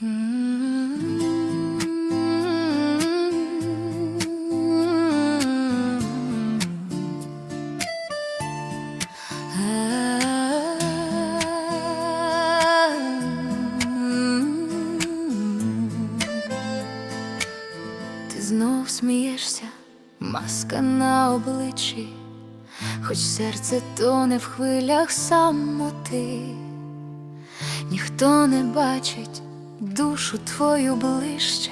Ти знов смієшся, маска на обличчі, хоч серце тоне в хвилях самоти, ніхто не бачить душу твою ближче,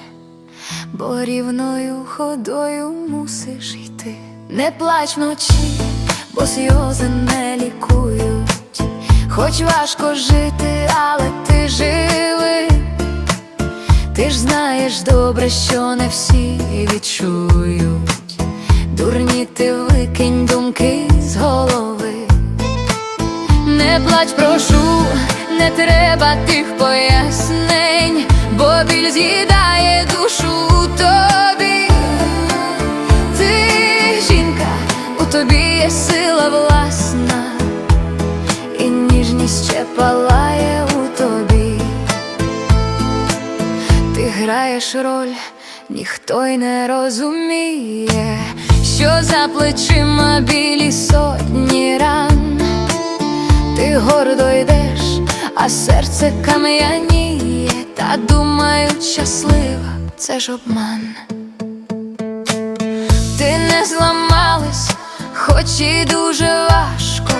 бо рівною ходою мусиш йти. Не плач вночі, бо сльози не лікують, хоч важко жити, але ти живий. Ти ж знаєш добре, що не всі відчують. Дурні ти викинь думки з голови. Не плач, прошу, не треба тих пояснень, з'їдає душу тобі. Ти жінка, у тобі є сила власна, і ніжність ще палає у тобі. Ти граєш роль, ніхто й не розуміє, що за плечима білі сотні ран. Ти гордо йдеш, а серце кам'яніє, та думають щаслива, це ж обман. Ти не зламалась, хоч і дуже важко.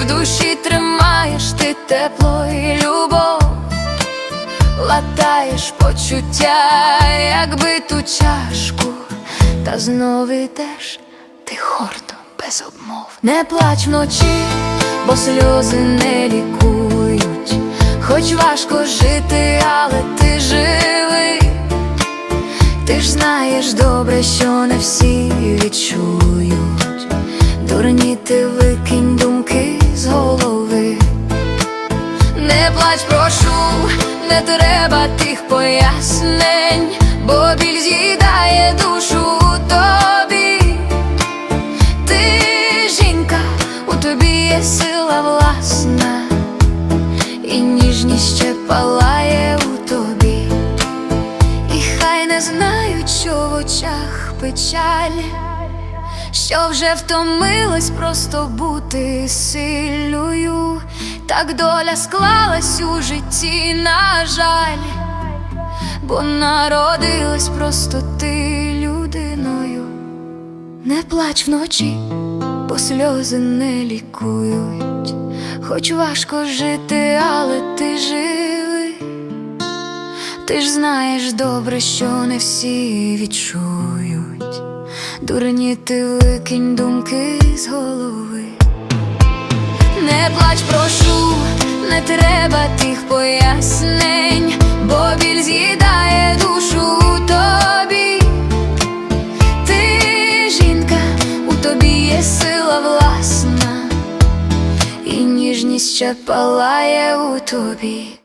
В душі тримаєш ти тепло і любов латаєш почуття, якби ту чашку, та знов ідеш ти гордо, без обмов. Не плач вночі, бо сльози не лікують, хоч важко жити, але ти живий. Ти ж знаєш добре, що не всі відчують. Дурні ти викинь думки з голови. Не плач, прошу, не треба тих пояснень, бо біль з'їдає душу тобі. Ти жінка, у тобі є сила власна, ніжність ще палає у тобі. І хай не знають, що в очах печаль, що вже втомилась просто бути сильною, так доля склалась у житті, на жаль, бо народилась просто ти людиною. Не плач вночі, бо сльози не лікують, хоч важко жити, але ти живий. Ти ж знаєш добре, що не всі відчують. Дурні ти викинь думки з голови. Не плач, прошу, не треба тих пояснень, бо біль з'їдає ще палає у тобі.